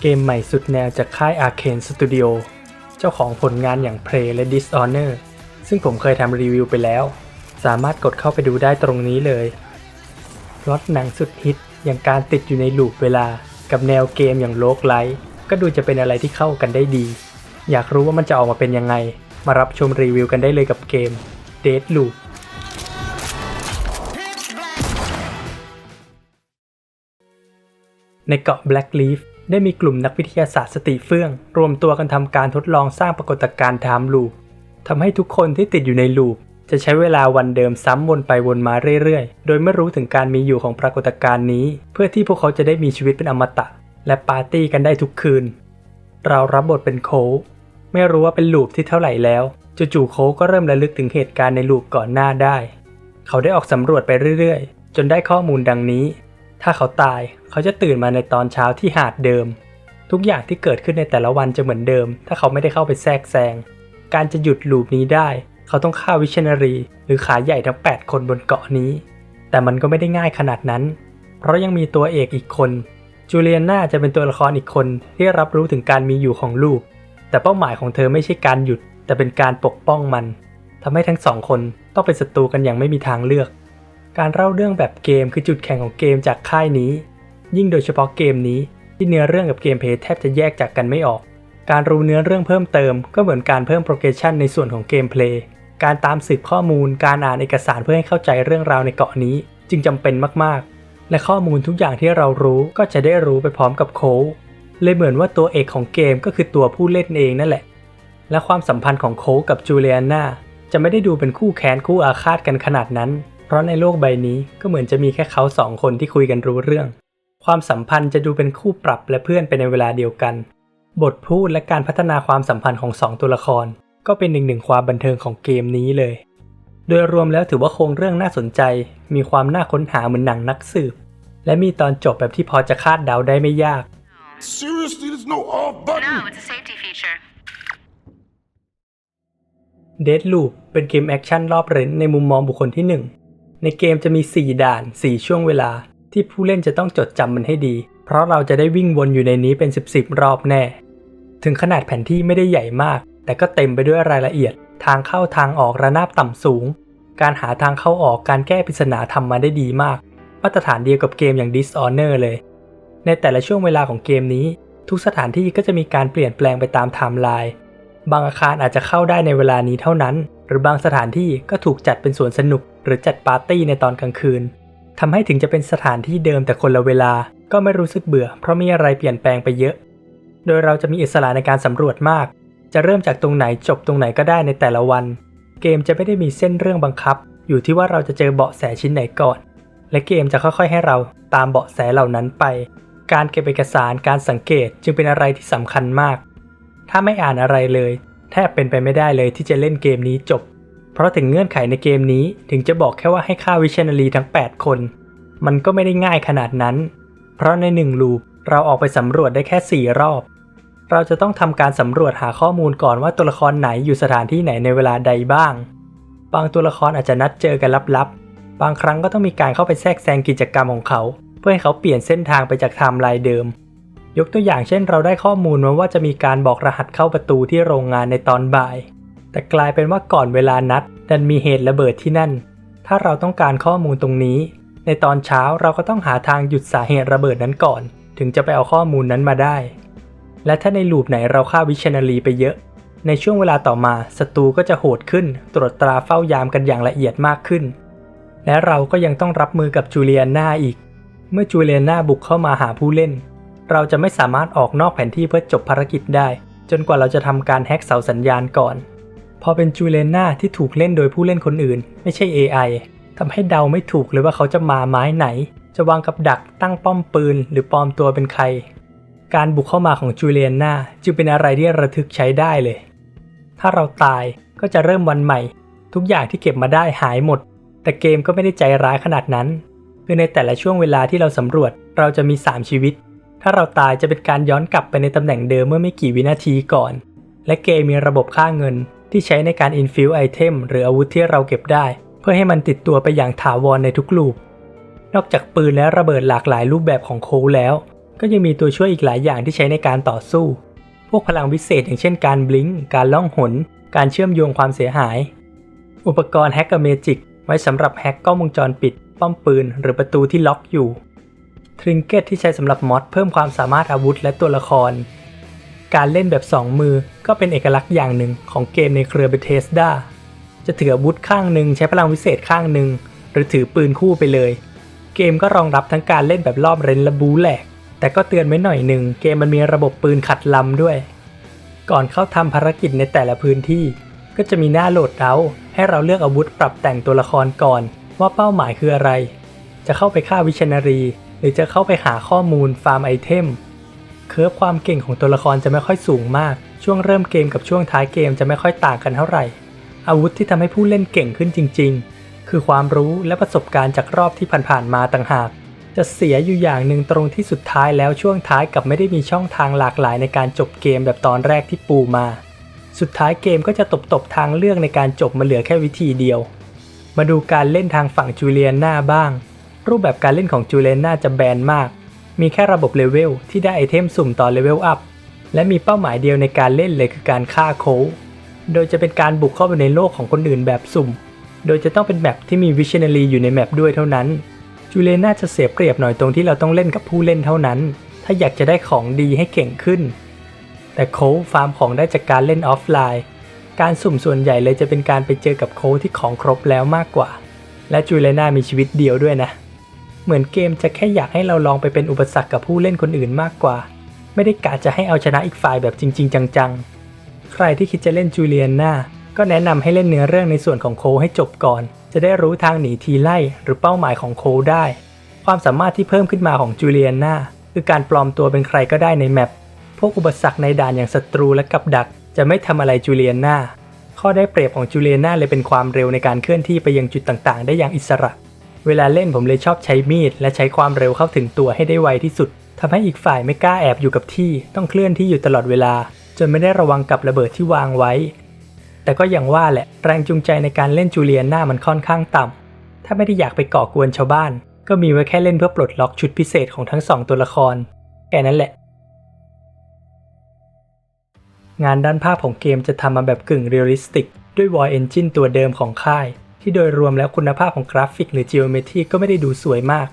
เกมใหม่สุดแนวจากค่าย Arcane Studio เจ้าของผลงานอย่าง Prey และ Dishonor ซึ่งผมเคยทำรีวิวไปแล้ว สามารถกดเข้าไปดูได้ตรงนี้เลยพล็อตหนังสุดฮิตอย่างการติดอยู่ในลูปเวลา กับแนวเกมอย่างโลกไลท์ก็ดูจะเป็นอะไรที่เข้ากันได้ดี อยากรู้ว่ามันจะออกมาเป็นยังไง มารับชมรีวิวกันได้เลยกับเกม Dead Loop ในเกาะ Blackleaf ได้มีกลุ่มนักวิทยาศาสตร์สติเฟื่อง รวมตัวกันทำการทดลองสร้างปรากฏการณ์ไทม์ลูปทำให้ทุกคนที่ติดอยู่ในลูปจะใช้เวลาวันเดิมซ้ำวนไปวนมาเรื่อยๆ โดยไม่รู้ถึงการมีอยู่ของปรากฏการณ์นี้ เพื่อที่พวกเขาจะได้มีชีวิตเป็นอมตะ และปาร์ตี้กันได้ทุกคืน เรารับบทเป็นโค ไม่รู้ว่าเป็นลูปที่เท่าไหร่แล้ว จู่ๆโคลก็เริ่มระลึกถึงเหตุการณ์ในลูปก่อนหน้าได้ เขาได้ออกสำรวจไปเรื่อยๆ จนได้ข้อมูลดังนี้ ถ้าเขาตายเขาจะตื่นมาในตอนเช้าที่หาดเดิม ทุกอย่างที่เกิดขึ้นในแต่ละวันจะเหมือนเดิม ถ้าเขาไม่ได้เข้าไปแทรกแซง การจะหยุดลูปนี้ได้ เขาต้องฆ่าวิชนารี หรือขาใหญ่ทั้ง 8 คนบนเกาะนี้ แต่มันก็ไม่ได้ง่ายขนาดนั้น เพราะยังมีตัวเอกอีกคนจูเลียน่าจะเป็นตัวละครอีกคนที่รับรู้ถึงการมีอยู่ของลูก แต่เป้าหมายของเธอไม่ใช่การหยุด แต่เป็นการปกป้องมันทำให้ทั้งสองคนต้องเป็นศัตรูกันอย่างไม่มีทางเลือก การเล่าเรื่องแบบเกมคือจุดแข็งของเกมจากค่ายนี้ ยิ่งโดยเฉพาะเกมนี้ที่เนื้อเรื่องกับเกมเพลย์แทบจะแยกจากกันไม่ออก การรู้เนื้อเรื่องเพิ่มเติม ก็เหมือนการเพิ่มโปรเกรสชันในส่วนของเกมเพลย์ การตามสืบข้อมูล การอ่านเอกสารเพื่อให้เข้าใจเรื่องราวในเกาะนี้ จึงจำเป็นมากๆ และข้อมูลทุกอย่างที่เรารู้ก็จะได้รู้ไปพร้อมกับโค้ดเลยเหมือนว่าตัวเอกของเกมก็คือตัวผู้เล่นเองนั่นแหละ และความสัมพันธ์ของโค้ดกับจูเลียนาจะไม่ได้ดูเป็นคู่แค้นคู่อาฆาตกันขนาดนั้น เพราะในโลกใบนี้ก็เหมือนจะมีแค่เขาสองคนที่คุยกันรู้เรื่อง ความสัมพันธ์จะดูเป็นคู่ปรับและเพื่อนไปในเวลาเดียวกัน บทพูดและการพัฒนาความสัมพันธ์ของสองตัวละคร ก็เป็นหนึ่งหนึ่งความบันเทิงของเกมนี้เลย โดยรวมแล้วถือว่าโครงเรื่องน่าสนใจ มีความน่าค้นหาเหมือนหนังนักสืบ และมีตอนจบแบบที่พอจะคาดเดาได้ไม่ยาก Seriously, there's no off button. No, it's a safety feature. Dead Loop เป็นเกมแอคชั่นรอบเร้นในมุมมองบุคคลที่ 1 ในเกมจะมี 4 ด่าน 4 ช่วงเวลา ที่ผู้เล่นจะต้องจดจำมันให้ดี เพราะเราจะได้วิ่งวนอยู่ในนี้เป็น 10 10 รอบแน่ ถึงขนาดแผนที่ไม่ได้ใหญ่มาก แต่ก็เต็มไปด้วยรายละเอียด ทางเข้าทางออกระนาบต่ำสูง การหาทางเข้าออกการแก้ปริศนาทำมาได้ดีมาก มาตรฐานเดียวกับเกมอย่าง Dishonor เลย ในแต่ละช่วงเวลาของเกมนี้ ทุกสถานที่ก็จะมีการเปลี่ยนแปลงไปตามไทม์ไลน์ บางอาคารอาจจะเข้าได้ในเวลานี้เท่านั้น หรือบางสถานที่ก็ถูกจัดเป็นสวนสนุก หรือจัดปาร์ตี้ในตอนกลางคืนทำให้ถึงจะเป็นสถานที่เดิมแต่คนละเวลา ก็ไม่รู้สึกเบื่อ เพราะมีอะไรเปลี่ยนแปลงไปเยอะ โดยเราจะมีอิสระในการสำรวจมาก จะเริ่มจากตรงไหนจบตรงไหนก็ได้ในแต่ละวัน เกมจะไม่ได้มีเส้นเรื่องบังคับ อยู่ที่ว่าเราจะเจอเบาะแสชิ้นไหนก่อน และเกมจะค่อยๆ ให้เราตามเบาะแสเหล่านั้นไป การเก็บเอกสารการสังเกตจึงเป็นอะไรที่สำคัญมาก ถ้าไม่อ่านอะไรเลย แทบเป็นไปไม่ได้เลยที่จะเล่นเกมนี้จบ เพราะถึงเงื่อนไขในเกมนี้ถึงจะบอกแค่ว่าให้ฆ่าวิชนารีทั้ง 8 คน มันก็ไม่ได้ง่ายขนาดนั้น เพราะในหนึ่งลูปเราออกไปสำรวจได้แค่ 4 รอบ เราจะต้องทำการสำรวจหาข้อมูลก่อนว่าตัวละครไหนอยู่สถานที่ไหนในเวลาใดบ้าง บางตัวละครอาจจะนัดเจอกันลับๆ บางครั้งก็ต้องมีการเข้าไปแทรกแซงกิจกรรมของเขา เพื่อให้เขาเปลี่ยนเส้นทางไปจากไทม์ไลน์เดิม ยกตัวอย่างเช่นเราได้ข้อมูลมาว่าจะมีการบอกรหัสเข้าประตูที่โรงงานในตอนบ่าย แต่กลายเป็นว่าก่อนเวลานัดดันมีเหตุระเบิดที่นั่น ถ้าเราต้องการข้อมูลตรงนี้ ในตอนเช้าเราก็ต้องหาทางหยุดสาเหตุระเบิดนั้นก่อน ถึงจะไปเอาข้อมูลนั้นมาได้ และถ้าในลูปไหนเราฆ่าวิชนารีไปเยอะ ในช่วงเวลาต่อมาศัตรูก็จะโหดขึ้น ตรวจตราเฝ้ายามกันอย่างละเอียดมากขึ้น และเราก็ยังต้องรับมือกับจูเลียนาอีก เมื่อจูเลียนาบุกเข้ามาหาผู้เล่น เราจะไม่สามารถออกนอกแผนที่เพื่อจบภารกิจได้ จนกว่าเราจะทำการแฮ็กเสาสัญญาณก่อน พอเป็นจูเลียนาที่ถูกเล่นโดยผู้เล่นคนอื่น ไม่ใช่ AI ทำให้เดาไม่ถูกเลยว่าเขาจะมาไม้ไหน จะวางกับดักตั้งป้อมปืน หรือปลอมตัวเป็นใคร การบุกเข้ามาของจูเลียนาจึงเป็นอะไรที่ระทึกใช้ได้เลย ถ้าเราตายก็จะเริ่มวันใหม่ ทุกอย่างที่เก็บมาได้หายหมด แต่เกมก็ไม่ได้ใจร้ายขนาดนั้น คือในแต่ละช่วงเวลาที่เราสำรวจเราจะมี 3 ชีวิต ถ้าเราตายจะเป็นการย้อนกลับไปในตำแหน่งเดิมเมื่อไม่กี่วินาทีก่อน และเกมมีระบบค่าเงินที่ใช้ในการอินฟิวไอเทมหรืออาวุธที่เราเก็บได้ เพื่อให้มันติดตัวไปอย่างถาวรในทุกลูป นอกจากปืนและระเบิดหลากหลายรูปแบบของโคแล้ว ก็ยังมีตัวช่วยอีกหลายอย่างที่ใช้ในการต่อสู้ พวกพลังวิเศษอย่างเช่นการบลิงก์การล่องหน การเชื่อมโยงความเสียหาย อุปกรณ์แฮกเกอร์เมจิกไว้สำหรับแฮกกล้องวงจรปิด ป้อมปืน หรือประตูที่ล็อกอยู่ ทริงเก็ตที่ใช้สำหรับมอดเพิ่มความสามารถอาวุธและตัวละคร การเล่นแบบ 2 มือก็เป็นเอกลักษณ์อย่างหนึ่งของเกมในเครือเบเทสดาจะถืออาวุธข้างหนึ่งใช้พลังวิเศษข้างหนึ่งหรือถือปืนคู่ไปเลย เกมก็รองรับทั้งการเล่นแบบรอบเรนและบูแหลก แต่ก็เตือนไว้หน่อยหนึ่งเกมมันมีระบบปืนขัดลำด้วย ก่อนเข้าทำภารกิจในแต่ละพื้นที่ ก็จะมีหน้าโหลดเอาให้เราเลือกอาวุธปรับแต่งตัวละครก่อน ว่าเป้าหมายคืออะไร จะเข้าไปฆ่าวิชนารี หรือจะเข้าไปหาข้อมูลฟาร์มไอเทมเคร์ฟความเก่งของตัวละครจะไม่ค่อยสูงมาก ช่วงเริ่มเกมกับช่วงท้ายเกมจะไม่ค่อยต่างกันเท่าไหร่ อาวุธที่ทำให้ผู้เล่นเก่งขึ้นจริง ๆ คือความรู้และประสบการณ์จากรอบที่ผ่านๆมาต่างหาก จะเสียอยู่อย่างหนึ่งตรงที่สุดท้ายแล้วช่วงท้ายกับไม่ได้มีช่องทางหลากหลายในการจบเกมแบบตอนแรกที่ปูมา สุดท้ายเกมก็จะตบตบๆทางเลือกในการจบมาเหลือแค่วิธีเดียว มาดูการเล่นทางฝั่งจูเลียนนาบ้าง รูปแบบการเล่นของจูเลียนนาจะแบนมาก มีแค่ระบบเลเวลที่ได้ไอเทมสุ่มต่อเลเวลอัพ และมีเป้าหมายเดียวในการเล่นเลยคือการฆ่าโคโดยจะเป็นการบุกเข้าไปในโลกของคนอื่นแบบสุ่ม โดยจะต้องเป็นแมปที่มีวิช i นารีอยู่ในแมปด้วยเท่านั้น จูเลน่าจะเสียเปรียบหน่อยตรงที่เราต้องเล่นกับผู้เล่นเท่านั้น ถ้าอยากจะได้ของดีให้เก่งขึ้น แต่โคฟาร์มของได้จากการเล่นออฟไลน์ การสุ่มส่วนใหญ่เลยจะเป็นการไปเจอกับโคที่ของครบแล้วมากกว่า และจูเลน่ามีชีวิตเดียวด้วยนะ เหมือนเกมจะแค่อยากให้เราลองไปเป็นอุปสรรคกับผู้เล่นคนอื่นมากกว่า ไม่ได้กะจะให้เอาชนะอีกฝ่ายแบบจริง ๆ จังๆ ใครที่คิดจะเล่นจูเลียนนาก็แนะนำให้เล่นเนื้อเรื่องในส่วนของโคลให้จบก่อน จะได้รู้ทางหนีทีไล่หรือเป้าหมายของโคลได้ ความสามารถที่เพิ่มขึ้นมาของจูเลียนนาคือการปลอมตัวเป็นใครก็ได้ในแมปพวกอุปสรรคในด่านอย่างศัตรูและกับดัก จะไม่ทำอะไรจูเลียนนาข้อได้เปรียบของจูเลียนนาเลยเป็นความเร็วในการเคลื่อนที่ไปยังจุดต่างๆ ได้อย่างอิสระ เวลาเล่นผมเลยชอบใช้มีด และใช้ความเร็วเข้าถึงตัวให้ได้ไวที่สุดทำให้อีกฝ่ายไม่กล้าแอบอยู่กับที่ ต้องเคลื่อนที่อยู่ตลอดเวลา จนไม่ได้ระวังกับระเบิดที่วางไว้ แต่ก็อย่างว่าแหละแรงจูงใจในการเล่นจูเลียนนามันค่อนข้างต่ำถ้าไม่ได้อยากไปก่อกวนชาวบ้าน ก็มีไว้แค่เล่นเพื่อปลดล็อกชุดพิเศษของทั้งสองตัวละครแค่นั้นแหละ งานด้านภาพของเกมจะทำมาแบบกึ่งเรียลลิสติก ด้วย Void Engine ตัวเดิมของค่าย ที่โดยรวมแล้วคุณภาพของกราฟิกหรือ Geometry ก็ไม่ได้ดูสวยมาก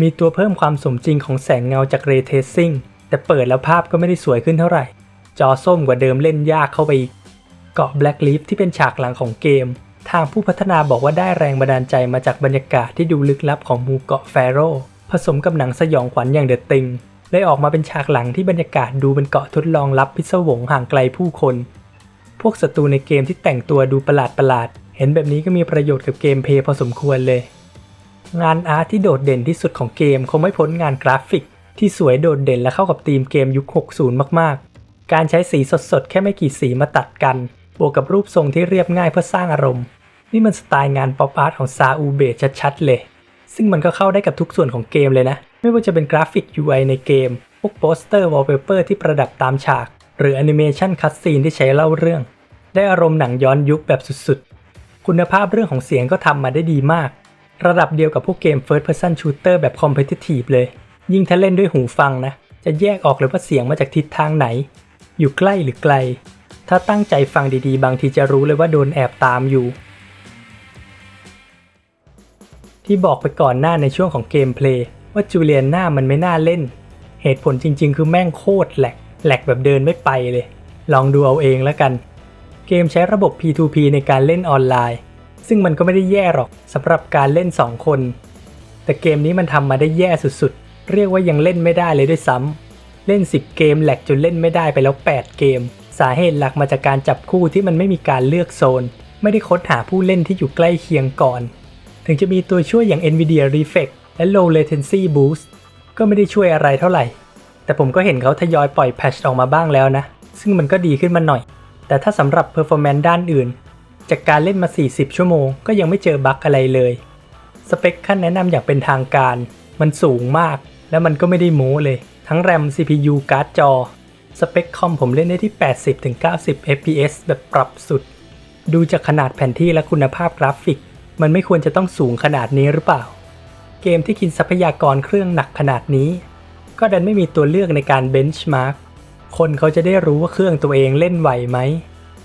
มีตัวเพิ่มความสมจริงของแสงเงาจาก Ray Tracing แต่เปิดแล้วภาพก็ไม่ได้สวยขึ้นเท่าไหร่ จอส้มกว่าเดิมเล่นยากเข้าไปอีก เกาะ Black Leaf ที่เป็นฉากหลังของเกม ทางผู้พัฒนาบอกว่าได้แรงบันดาลใจมาจากบรรยากาศที่ดูลึกลับของหมู่เกาะแฟโรผสมกับหนังสยองขวัญอย่างเดอะติงเลยออกมาเป็นฉากหลังที่บรรยากาศดูเป็นเกาะทดลองลับพิศวงห่างไกลผู้คน พวกศัตรูในเกมที่แต่งตัวดูประหลาดประหลาด เห็นแบบนี้ก็มีประโยชน์กับเกมเพย์พอสมควรเลย งานอาร์ตที่โดดเด่นที่สุดของเกมคงไม่พ้นงานกราฟิก ที่สวยโดดเด่นและเข้ากับธีมเกมยุค 60 มากๆ การใช้สีสดๆ แค่ไม่กี่สีมาตัดกัน บวกกับรูปทรงที่เรียบง่ายเพื่อสร้างอารมณ์ นี่มันสไตล์งานป๊อปอาร์ตของซาอูเบะชัดๆ เลย ซึ่งมันก็เข้าได้กับทุกส่วนของเกมเลยนะ ไม่ว่าจะเป็นกราฟิก UI ในเกม พวกโปสเตอร์วอลเปเปอร์ที่ประดับตามฉาก หรือแอนิเมชันคัตซีนที่ใช้เล่าเรื่อง ได้อารมณ์หนังย้อนยุคแบบสุด คุณภาพเรื่องของเสียงก็ทำมาได้ดีมาก ระดับเดียวกับพวกเกม First Person Shooter แบบ Competitive เลย ยิ่งถ้าเล่นด้วยหูฟังนะ จะแยกออกเลยว่าเสียงมาจากทิศทางไหน อยู่ใกล้หรือไกล ถ้าตั้งใจฟังดีๆ บางทีจะรู้เลยว่าโดนแอบตามอยู่ ที่บอกไปก่อนหน้าในช่วงของเกมเพลย์ว่าจูเลียนหน้ามันไม่น่าเล่น เหตุผลจริง ๆ คือแม่งโคตรแหลกแหลกแบบเดินไม่ไปเลย ลองดูเอาเองแล้วกัน เกมใช้ระบบ P2P ในการเล่นออนไลน์ ซึ่งมันก็ไม่ได้แย่หรอกสำหรับการเล่น 2 คน แต่เกมนี้มันทำมาได้แย่สุดๆ เรียกว่ายังเล่นไม่ได้เลยด้วยซ้ำเล่น 10 เกมแหลกจนเล่นไม่ได้ไปแล้ว 8 เกม สาเหตุหลักมาจากการจับคู่ที่มันไม่มีการเลือกโซน ไม่ได้ค้นหาผู้เล่นที่อยู่ใกล้เคียงก่อน ถึงจะมีตัวช่วยอย่าง Nvidia Reflex และ Low Latency Boost ก็ไม่ได้ช่วยอะไรเท่าไหร่ แต่ผมก็เห็นเขาทยอยปล่อยแพทชออกมาบ้างแล้วนะ ซึ่งมันก็ดีขึ้นมาหน่อย แต่ถ้าสำหรับ Performance ด้านอื่น จากการเล่นมา 40 ชั่วโมง ก็ยังไม่เจอบั๊กอะไรเลย สเปคขั้นแนะนำอย่างเป็นทางการ มันสูงมาก และมันก็ไม่ได้โม้เลย ทั้งแรม CPU การ์ดจอ สเปคคอมผมเล่นได้ที่ 80-90 fps แบบปรับสุด ดูจากขนาดแผนที่และคุณภาพกราฟิก มันไม่ควรจะต้องสูงขนาดนี้หรือเปล่า เกมที่กินทรัพยากรเครื่องหนักขนาดนี้ ก็ดันไม่มีตัวเลือกในการเบนช์มาร์ก คนเขาจะได้รู้ว่าเครื่องตัวเองเล่นไหวไหม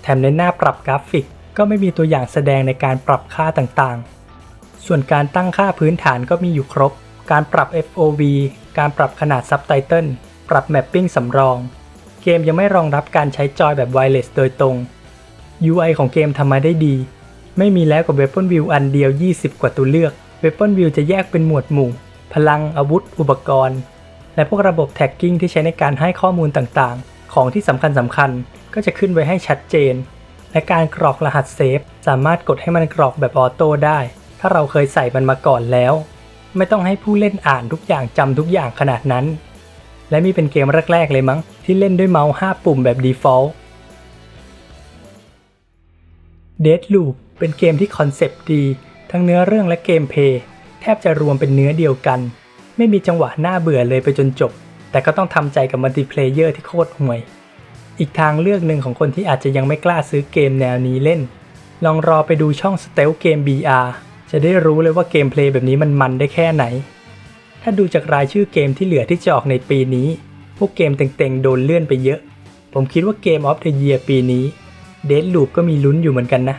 แถมในหน้าปรับกราฟิกก็ไม่มีตัวอย่างแสดงในการปรับค่าต่างๆ ส่วนการตั้งค่าพื้นฐานก็มีอยู่ครบ การปรับ FOV การปรับขนาดซับไตเติล ปรับแมปปิ้งสำรอง เกมยังไม่รองรับการใช้จอยแบบไวเลสโดยตรง UI ของเกมทำมาได้ดี ไม่มีแล้วกับ Weapon View อันเดียว 20 กว่าตัวเลือก Weapon View จะแยกเป็นหมวดหมู่ พลังอาวุธ อุปกรณ์ และพวกระบบ Tagging ที่ใช้ในการให้ข้อมูลต่างๆ ของที่สำคัญสำคัญๆก็จะขึ้นไว้ให้ชัดเจน และการกรอกรหัสเซฟสามารถกดให้มันกรอกแบบออโต้ได้ ถ้าเราเคยใส่มันมาก่อนแล้ว ไม่ต้องให้ผู้เล่นอ่านทุกอย่างจำทุกอย่างขนาดนั้น และมีเป็นเกมแรก ๆ เลยมั้ง ที่เล่นด้วยเมาส์ 5 ปุ่มแบบ default Deadloop เป็นเกมที่คอนเซปต์ดี ทั้งเนื้อเรื่องและเกมเพย์แทบจะรวมเป็นเนื้อเดียวกัน ไม่มีจังหวะน่าเบื่อเลยไปจนจบ แต่ก็ต้องทำใจกับมัลติเพลเยอร์ที่โคตรห่วย อีกทางเลือกหนึ่งของคนที่อาจจะยังไม่กล้าซื้อเกมแนวนี้เล่น ลองรอไปดูช่อง Stealth Game BR จะได้รู้เลยว่าเกมเพลย์แบบนี้มันมันได้แค่ไหน ถ้าดูจากรายชื่อเกมที่เหลือที่จะออกในปีนี้ พวกเกมเต็งๆ โดนเลื่อนไปเยอะ ผมคิดว่าเกมออฟเดอะเยียปีนี้ Deadloop ก็มีลุ้นอยู่เหมือนกันนะ